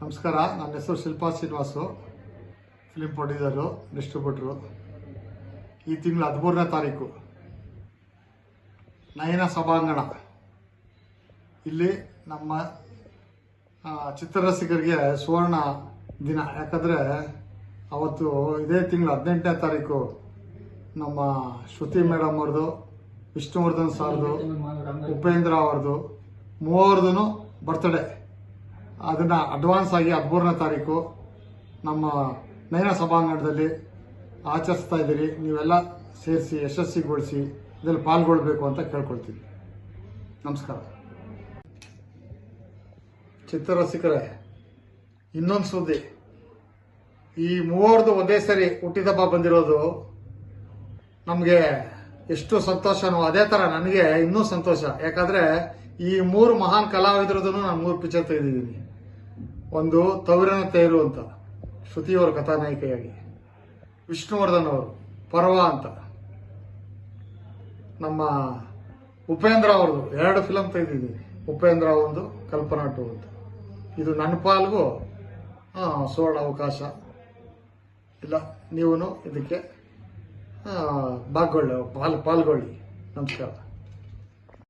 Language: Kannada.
ನಮಸ್ಕಾರ, ನನ್ನ ಹೆಸರು Shilpa Srinivasu. Film producer distributor ಈ ತಿಂಗಳು ಹದಿಮೂರನೇ ತಾರೀಕು. ನಯನ ಸಭಾಂಗಣ. ಇಲ್ಲಿ ನಮ್ಮ ಚಿತ್ರರಸಿಕರಿಗೆ ಸುವರ್ಣ ದಿನ. ಯಾಕಂದರೆ ಅವತ್ತು ಇದೇ ತಿಂಗಳು ಹದಿನೆಂಟನೇ ತಾರೀಕು ನಮ್ಮ ಶ್ರುತಿ ಮೇಡಮ್ ಅವ್ರದ್ದು, ವಿಷ್ಣುವರ್ಧನ್ ಸಾರ್ದು, ಉಪೇಂದ್ರ ಅವ್ರದ್ದು ಮೂವರ್ದು ಬರ್ತ್ಡೇ ಅದನ್ನ ಅಡ್ವಾನ್ಸ್ ಆಗಿ ಹದಿಮೂರನೇ ತಾರೀಕು ನಮ್ಮ ನಯನ ಸಭಾಂಗಣದಲ್ಲಿ ಆಚರಿಸ್ತಾ ಇದ್ದೀರಿ. ನೀವೆಲ್ಲ ಸೇರಿಸಿ, ಯಶಸ್ವಿಗೊಳಿಸಿ ಇದರಲ್ಲಿ ಪಾಲ್ಗೊಳ್ಬೇಕು ಅಂತ ಕೇಳ್ಕೊಳ್ತೀನಿ. ನಮಸ್ಕಾರ. ಚಿತ್ರರಸಿಕರೇ, ಇನ್ನೊಂದು ಸುದ್ದಿ. ಈ ಮೂವರದು ಒಂದೇ ಸರಿ ಹುಟ್ಟಿದಬ್ಬ ಬಂದಿರೋದು ನಮಗೆ ಎಷ್ಟು ಸಂತೋಷನೋ, ಅದೇ ತರ ನನಗೆ ಇನ್ನೂ ಸಂತೋಷ. ಯಾಕಂದ್ರೆ ಈ ಮೂರು ಮಹಾನ್ ಕಲಾವಿದರದನ್ನು ನಾನು ಮೂರು ಪಿಕ್ಚರ್ ತೆಗೆದಿದ್ದೀನಿ. ಒಂದು ತವರಿನ ತೇರು ಅಂತ, ಶ್ರುತಿಯವರ ಕಥಾನಾಯಕಿಯಾಗಿ. ವಿಷ್ಣುವರ್ಧನ್ ಅವರು, ಪರ್ವ ಅಂತ. ನಮ್ಮ ಉಪೇಂದ್ರ ಅವ್ರದ್ದು, ಎರಡು ಫಿಲಮ್ ತೆಗೆದಿದ್ದೀನಿ. ಉಪೇಂದ್ರ ಒಂದು ಕಲ್ಪನಾ ಟು ಅಂತ ಇದು ನನ್ನ ಪಾಲ್ಗೂ ಸುವರ್ಣ ಅವಕಾಶ. ಇಲ್ಲ ನೀವು ಇದಕ್ಕೆ ಭಾಗಗೊಳ್ಳಿ ಪಾಲ್, ಪಾಲ್ಗೊಳ್ಳಿ. ನಮಸ್ಕಾರ.